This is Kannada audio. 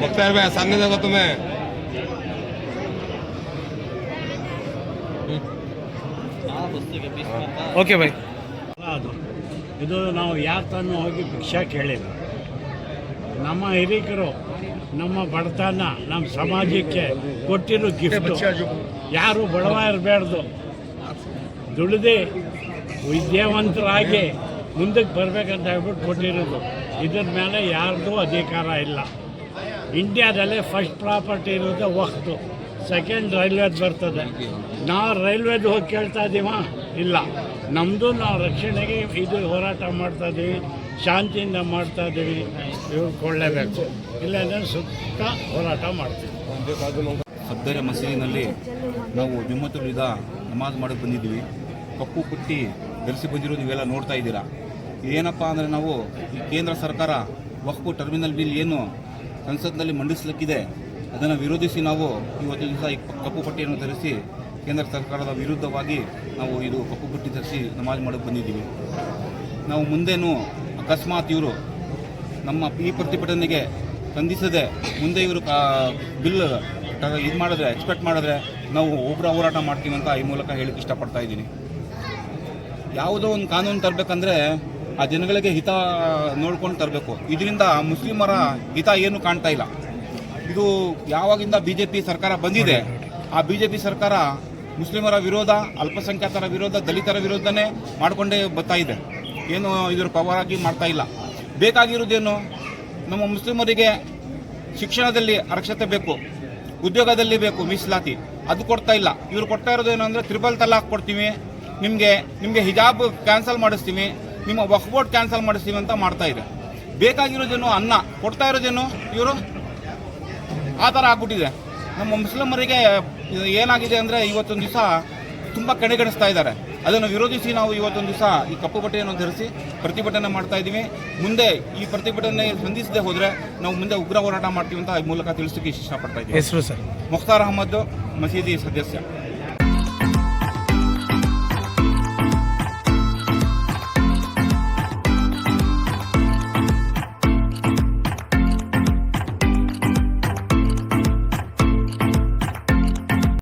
বক্তার ভাই সামনে যাব তুমি ಓಕೆ ಬೈ ಅದು. ಇದು ನಾವು ಯಾರ ತಾನು ಹೋಗಿ ಭಿಕ್ಷಾ ಕೇಳಿಲ್ಲ ನಮ್ಮ ಹಿರಿಕರು ನಮ್ಮ ಬಡತನ ನಮ್ಮ ಸಮಾಜಕ್ಕೆ ಕೊಟ್ಟಿರೋ ಗಿಫ್ಟ್ ಯಾರು ಬಡವ ಇರಬಾರ್ದು. ದುಡಿದು ವಿದ್ಯಾವಂತರಾಗಿ ಮುಂದಕ್ಕೆ ಬರಬೇಕಂತ ಹೇಳ್ಬಿಟ್ಟು ಕೊಟ್ಟಿರೋದು. ಇದ್ರ ಮೇಲೆ ಯಾರ್ದು ಅಧಿಕಾರ ಇಲ್ಲ. ಇಂಡಿಯಾದಲ್ಲೇ ಫಸ್ಟ್ ಪ್ರಾಪರ್ಟಿ ಇರೋದು ವಕ್ತು ಸೆಕೆಂಡ್ ರೈಲ್ವೆ ಬರ್ತದೆ. ನಾ ರೈಲ್ವೆದು ಹೋಗಿ ಕೇಳ್ತಾ ಇದ್ದೀವ ಇಲ್ಲ. ನಮ್ಮದು ನಾವು ರಕ್ಷಣೆಗೆ ಇದು ಹೋರಾಟ ಮಾಡ್ತಾ ಇದ್ದೀವಿ ಶಾಂತಿಯಿಂದ ಮಾಡ್ತಾ ಇದ್ದೀವಿ ಇವ್ರು ಕೊಳ್ಳೇಬೇಕು ಇಲ್ಲಾಂದರೆ ಸುತ್ತ ಹೋರಾಟ ಮಾಡ್ತೀವಿ. ಸದ್ದರ ಮಸೀದಿನಲ್ಲಿ ನಾವು ಜುಮ್ಮತುಲಿದ ನಮಾಜ್ ಮಾಡಕ್ಕೆ ಬಂದಿದ್ದೀವಿ. ಕಪ್ಪು ಪುಟ್ಟಿ ಧರಿಸಿ ಬಂದಿರೋ ನೀವೆಲ್ಲ ನೋಡ್ತಾ ಇದ್ದೀರಾ? ಏನಪ್ಪ ಅಂದರೆ ನಾವು ಈ ಕೇಂದ್ರ ಸರ್ಕಾರ ವಕ್ಫು ಟರ್ಮಿನಲ್ ಬಿಲ್ ಏನು ಸಂಸತ್ನಲ್ಲಿ ಮಂಡಿಸಲಿಕ್ಕಿದೆ. ಅದನ್ನು ವಿರೋಧಿಸಿ ನಾವು ಇವತ್ತು ದಿವಸ ಈ ಕಪ್ಪು ಪಟ್ಟಿಯನ್ನು ಧರಿಸಿ ಕೇಂದ್ರ ಸರ್ಕಾರದ ವಿರುದ್ಧವಾಗಿ ನಾವು ಇದು ಕಪ್ಪು ಪಟ್ಟಿ ಧರಿಸಿ ನಮಾಜ್ ಮಾಡೋಕ್ಕೆ ಬಂದಿದ್ದೀವಿ. ನಾವು ಮುಂದೇನು ಅಕಸ್ಮಾತ್ ಇವರು ನಮ್ಮ ಈ ಪ್ರತಿಭಟನೆಗೆ ಸ್ಪಂದಿಸದೆ ಮುಂದೆ ಇವರು ಬಿಲ್ ಇದು ಮಾಡಿದ್ರೆ ಎಕ್ಸ್ಪೆಕ್ಟ್ ಮಾಡಿದ್ರೆ ನಾವು ಒಬ್ಬರ ಹೋರಾಟ ಮಾಡ್ತೀವಿ ಅಂತ ಈ ಮೂಲಕ ಹೇಳಕ್ಕೆ ಇಷ್ಟಪಡ್ತಾ ಇದ್ದೀನಿ. ಯಾವುದೋ ಒಂದು ಕಾನೂನು ತರಬೇಕಂದ್ರೆ ಆ ಜನಗಳಿಗೆ ಹಿತ ನೋಡ್ಕೊಂಡು ತರಬೇಕು. ಇದರಿಂದ ಮುಸ್ಲಿಮರ ಹಿತ ಏನು ಕಾಣ್ತಾ ಇಲ್ಲ. ಇದು ಯಾವಾಗಿಂದ ಬಿ ಜೆ ಪಿ ಸರ್ಕಾರ ಬಂದಿದೆ, ಆ ಬಿ ಜೆ ಪಿ ಸರ್ಕಾರ ಮುಸ್ಲಿಮರ ವಿರೋಧ, ಅಲ್ಪಸಂಖ್ಯಾತರ ವಿರೋಧ, ದಲಿತರ ವಿರೋಧನೇ ಮಾಡಿಕೊಂಡೇ ಬರ್ತಾ ಇದೆ. ಏನು ಇದ್ರ ಆಗಿ ಮಾಡ್ತಾ ಇಲ್ಲ. ಬೇಕಾಗಿರೋದೇನು ನಮ್ಮ ಮುಸ್ಲಿಮರಿಗೆ ಶಿಕ್ಷಣದಲ್ಲಿ ಅರಕ್ಷತೆ ಬೇಕು, ಉದ್ಯೋಗದಲ್ಲಿ ಬೇಕು, ಮೀಸಲಾತಿ. ಅದು ಕೊಡ್ತಾ ಇಲ್ಲ. ಇವರು ಕೊಡ್ತಾ ಇರೋದೇನು ಅಂದರೆ ತ್ರಿಬಲ್ ತಲಾಕ್ ಕೊಡ್ತೀವಿ, ನಿಮಗೆ ನಿಮಗೆ ಹಿಜಾಬ್ ಕ್ಯಾನ್ಸಲ್ ಮಾಡಿಸ್ತೀವಿ, ನಿಮ್ಮ ವಕ್ಬೋರ್ಡ್ ಕ್ಯಾನ್ಸಲ್ ಮಾಡಿಸ್ತೀವಿ ಅಂತ ಮಾಡ್ತಾ ಇದೆ. ಬೇಕಾಗಿರೋದೇನು ಅನ್ನ. ಕೊಡ್ತಾ ಇರೋದೇನು ಇವರು? ಆ ಥರ ಆಗ್ಬಿಟ್ಟಿದೆ. ನಮ್ಮ ಮುಸ್ಲಿಮರಿಗೆ ಏನಾಗಿದೆ ಅಂದರೆ ಇವತ್ತೊಂದು ದಿವಸ ತುಂಬ ಕಡೆಗಣಿಸ್ತಾ ಇದ್ದಾರೆ. ಅದನ್ನು ವಿರೋಧಿಸಿ ನಾವು ಇವತ್ತೊಂದು ದಿವಸ ಈ ಕಪ್ಪು ಬಟ್ಟೆಯನ್ನು ಧರಿಸಿ ಪ್ರತಿಭಟನೆ ಮಾಡ್ತಾ ಇದ್ದೀವಿ ಮುಂದೆ ಈ ಪ್ರತಿಭಟನೆ ಸ್ಪಂದಿಸದೆ ಹೋದರೆ ನಾವು ಮುಂದೆ ಉಗ್ರ ಹೋರಾಟ ಮಾಡ್ತೀವಿ ಅಂತ ಈ ಮೂಲಕ ತಿಳಿಸೋಕೆ ಇಷ್ಟಪಡ್ತಾ ಇದ್ದೀವಿ. ಹೆಸರು ಸರ್? ಮುಖ್ತಾರ್ ಅಹಮದ್ ಮಸೀದಿ ಸದಸ್ಯ.